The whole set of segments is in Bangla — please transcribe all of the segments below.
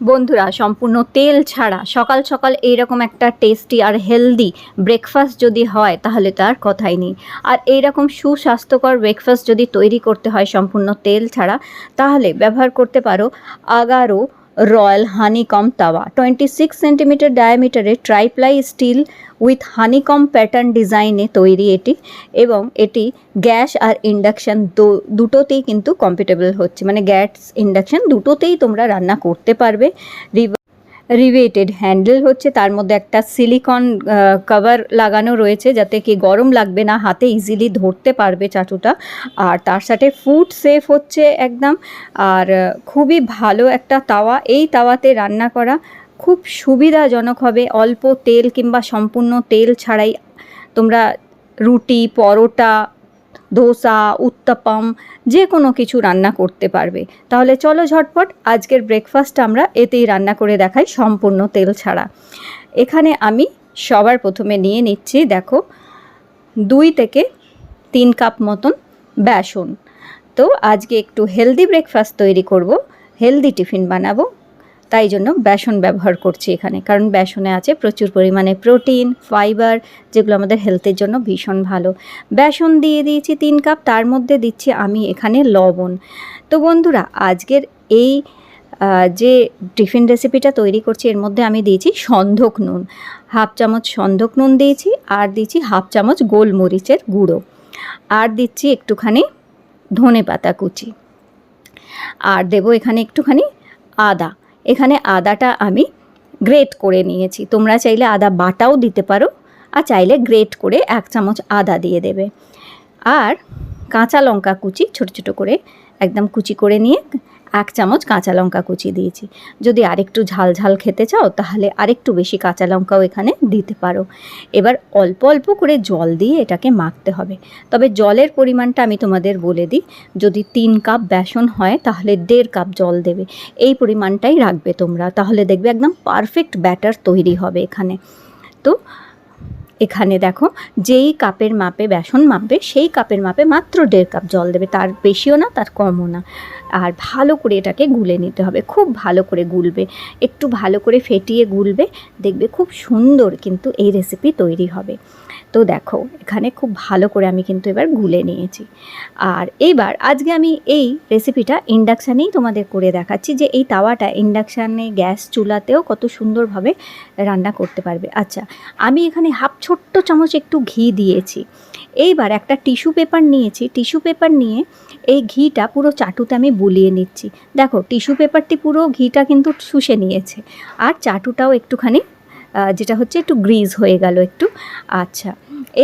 বন্ধুরা, সম্পূর্ণ তেল ছাড়া, সকাল সকাল এইরকম একটা টেস্টি আর হেলদি ব্রেকফাস্ট যদি হয়, তাহলে তার কথাই নেই। আর এইরকম সুস্বাস্থ্যকর ব্রেকফাস্ট যদি তৈরি করতে হয়, সম্পূর্ণ তেল ছাড়া, তাহলে ব্যবহার করতে পারো Agaro royal honeycomb tawa. Twenty six centimetre ডায়ামিটারে triply steel with honeycomb pattern ডিজাইনে তৈরি এটি এবং এটি গ্যাস আর ইন্ডাকশান দুটোতেই কিন্তু কম্পিটেবল হচ্ছে। মানে গ্যাস ইন্ডাকশান দুটোতেই তোমরা রান্না করতে পারবে। রিভেটেড হ্যান্ডেল হচ্ছে, তার মধ্যে একটা সিলিকন কভার লাগানো রয়েছে, যাতে কি গরম লাগবে না, হাতে ইজিলি ধরতে পারবে চাটুটা। আর তার সাথে ফুড সেফ হচ্ছে একদম। আর খুবই ভালো একটা তাওয়া। এই তাওয়াতে রান্না করা খুব সুবিধাজনক হবে। অল্প তেল কিংবা সম্পূর্ণ তেল ছাড়াই তোমরা রুটি, পরোটা ধোসা, উত্তাপাম যে কোনো কিছু রান্না করতে পারবে। তাহলে চলো ঝটপট, আজকের ব্রেকফাস্ট আমরা এতেই রান্না করে দেখাই সম্পূর্ণ তেল ছাড়া। এখানে আমি সবার প্রথমে নিয়ে নিচ্ছি, দেখো, দুই থেকে তিন কাপ মতন বেসন। তো আজকে একটু হেলদি ব্রেকফাস্ট তৈরি করব হেলদি টিফিন বানাবো। তাই জন্য বেসন ব্যবহার করছি এখানে। কারণ বেসনে আছে প্রচুর পরিমাণে প্রোটিন, ফাইবার, যেগুলো আমাদের হেলথের জন্য ভীষণ ভালো। বেসন দিয়ে দিয়েছি তিন কাপ, তার মধ্যে দিচ্ছি আমি এখানে লবণ। তো বন্ধুরা, আজকের এই যে টিফিন রেসিপিটা তৈরি করছি, এর মধ্যে আমি দিয়েছি সন্ধক নুন। হাফ চামচ সন্ধক নুন দিয়েছি, আর দিয়েছি হাফ চামচ গোলমরিচের গুঁড়ো। আর দিচ্ছি একটুখানি ধনে পাতা কুচি। আর দেবো এখানে একটুখানি আদা। এখানে আদাটা আমি গ্রেট করে নিয়েছি। তোমরা চাইলে আদা বাটাও দিতে পারো, আর চাইলে গ্রেট করে এক চামচ আদা দিয়ে দেবে। আর কাঁচা লঙ্কা কুচি ছোট ছোট করে একদম কুচি করে নিয়ে এক চামচ কাঁচা লঙ্কা কুচি দিয়েছি। যদি আরেকটু ঝাল ঝাল খেতে চাও, তাহলে আরেকটু বেশি কাঁচা লঙ্কাও এখানে দিতে পারো। এবার অল্প অল্প করে জল দিয়ে এটাকে মাখতে হবে। তবে জলের পরিমাণটা আমি তোমাদের বলে দিই, যদি তিন কাপ বেসন হয়, তাহলে দেড় কাপ জল দেবে। এই পরিমাণটাই রাখবে তোমরা। তাহলে দেখবে একদম পারফেক্ট ব্যাটার তৈরি হবে এখানে। তো এখানে দেখো, যেই কাপের মাপে বেসন মাপবে, সেই কাপের মাপে মাত্র দেড় কাপ জল দেবে। তার বেশিও না, তার কমও না। আর ভালো করে এটাকে গুলে নিতে হবে। খুব ভালো করে গুলবে। একটু ভালো করে ফেটিয়ে গুলবে। দেখবে খুব সুন্দর কিন্তু এই রেসিপি তৈরি হবে। তো দেখো, এখানে খুব ভালো করে আমি কিন্তু এবার গুলে নিয়েছি। আর এইবার আজকে আমি এই রেসিপিটা ইন্ডাকশানেই তোমাদের করে দেখাচ্ছি যে এই তাওয়াটা ইন্ডাকশানে গ্যাস চুলাতেও কত সুন্দরভাবে রান্না করতে পারবে। আচ্ছা আমি এখানে হাফ ছোট্ট চামচ একটু ঘি দিয়েছি। এইবার একটা টিস্যু পেপার নিয়েছি। টিস্যু পেপার নিয়ে এই ঘিটা পুরো চাটুতে আমি বুলিয়ে নিচ্ছি। দেখো, টিস্যু পেপারটি পুরো ঘিটা কিন্তু শুষে নিয়েছে। আর চাটুটাও একটুখানি যেটা হচ্ছে একটু গ্রিজ হয়ে গেল একটু। আচ্ছা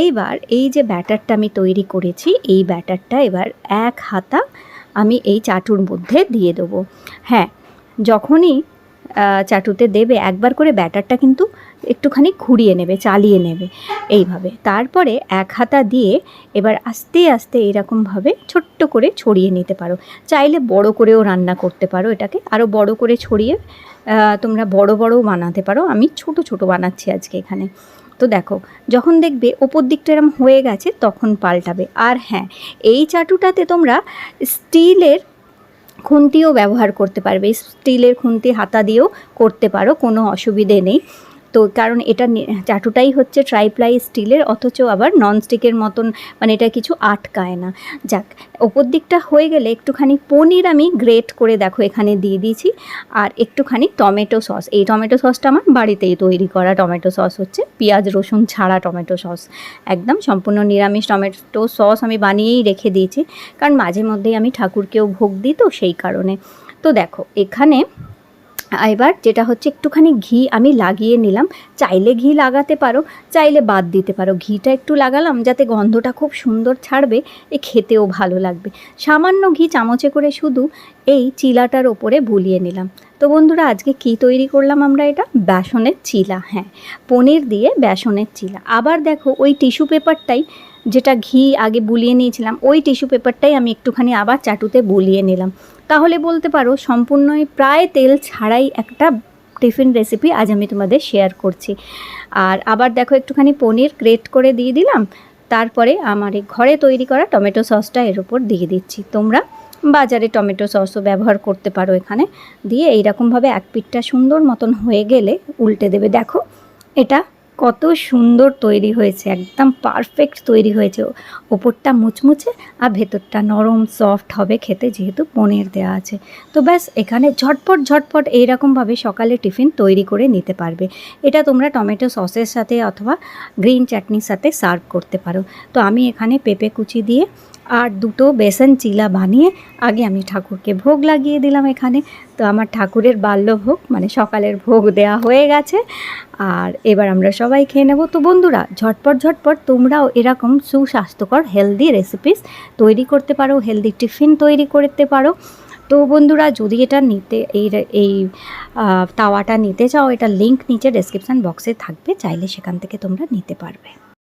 এইবার এই যে ব্যাটারটা আমি তৈরি করেছি, এই ব্যাটারটা এবার এক হাতা আমি এই চাটুর মধ্যে দিয়ে দেবো। হ্যাঁ যখনই চাটুতে দেবে। একবার করে ব্যাটারটা কিন্তু একটুখানি ঘুরিয়ে নেবে, চালিয়ে নেবে এইভাবে। তারপরে এক হাতা দিয়ে এবার আস্তে আস্তে এরকমভাবে ছোট্ট করে ছড়িয়ে নিতে পারো। চাইলে বড় করেও রান্না করতে পারো এটাকে। আরও বড় করে ছড়িয়ে তোমরা বড় বড়ও বানাতে পারো। আমি ছোট ছোট বানাচ্ছি আজকে এখানে। তো দেখো, যখন দেখবে ওপর দিকটা এরম হয়ে গেছে, তখন পাল্টাবে। আর হ্যাঁ এই চাটুটাতে তোমরা স্টিলের খুন্তিও ব্যবহার করতে পারবে। স্টিলের খুন্তি হাতা দিয়েও করতে পারো কোনো অসুবিধে নেই। তো কারণ এটা চাটুটাই হচ্ছে ট্রাইপ্লাই স্টিলের, অথচ আবার ননস্টিকের মতন মানে এটা কিছু আটকায় না। যাক, ওপর দিকটা হয়ে গেলে একটুখানি পনির আমি গ্রেট করে দেখো এখানে দিয়ে দিয়েছি, আর একটুখানি টমেটো সস। এই টমেটো সসটা আমার বাড়িতেই তৈরি করা টমেটো সস হচ্ছে, পেঁয়াজ, রসুন ছাড়া টমেটো সস। একদম সম্পূর্ণ নিরামিষ টমেটো সস আমি বানিয়েই রেখে দিয়েছি, কারণ মাঝে মধ্যেই আমি ঠাকুরকেও ভোগ দিই তো সেই কারণে। তো দেখো, এখানে এবার যেটা হচ্ছে একটুখানি ঘি আমি লাগিয়ে নিলাম। চাইলে ঘি লাগাতে পারো, চাইলে বাদ দিতে পারো। ঘিটা একটু লাগালাম যাতে গন্ধটা খুব সুন্দর ছাড়বে, এ খেতেও ভালো লাগবে। সামান্য ঘি চামচে করে শুধু এই চিলাটার ওপরে বুলিয়ে নিলাম। তো বন্ধুরা, আজকে কি তৈরি করলাম আমরা এটা? বেসনের চিলা হ্যাঁ। পনির দিয়ে বেসনের চিলা। আবার দেখো ওই টিস্যু পেপারটাই যেটা ঘি আগে বুলিয়ে নিয়েছিলাম, ওই টিস্যু পেপারটাই আমি একটুখানি আবার চাটুতে বুলিয়ে নিলাম। তাহলে বলতে পারো, সম্পূর্ণই প্রায় তেল ছাড়াই একটা টিফিন রেসিপি আজ আমি তোমাদের শেয়ার করছি। আর আবার দেখো, একটুখানি পনির গ্রেট করে দিয়ে দিলাম, তারপরে আমার এই ঘরে তৈরি করা টমেটো সসটা এর উপর দিয়ে দিচ্ছি। তোমরা বাজারে টমেটো সসও ব্যবহার করতে পারো এখানে। দিয়ে এইরকমভাবে এক পিঠটা সুন্দর মতন হয়ে গেলে উল্টে দেবে। দেখো, এটা কত সুন্দর তৈরি হয়েছে, একদম পারফেক্ট তৈরি হয়েছে। ওপরটা মুচমুচে আর ভেতরটা নরম সফট হবে খেতে যেহেতু পনির দেওয়া আছে। তো ব্যাস, এখানে ঝটপট ঝটপট এইরকমভাবে সকালে টিফিন তৈরি করে নিতে পারবে। এটা তোমরা টমেটো সসের সাথে অথবা গ্রিন চাটনির সাথে সার্ভ করতে পারো। তো আমি এখানে পেঁপে কুচি দিয়ে আর দুটো বেসন চিলা বানিয়ে আগে আমি ঠাকুরকে ভোগ লাগিয়ে দিলাম এখানে। তো আমার ঠাকুরের বাল্যভোগ মানে সকালের ভোগ দেয়া হয়ে গেছে। আর এবার আমরা সবাই খেয়ে নেব। তো বন্ধুরা, ঝটপট ঝটপট তোমরাও এরকম সুস্বাস্থ্যকর হেলদি রেসিপিস তৈরি করতে পারো হেলদি টিফিন তৈরি করতে পারো। তো বন্ধুরা, যদি এটা নিতে, এই এই তাওয়াটা নিতে চাও, এটা লিংক নিচে ডেসক্রিপশান বক্সে থাকবে। চাইলে সেখান থেকে তোমরা নিতে পারবে।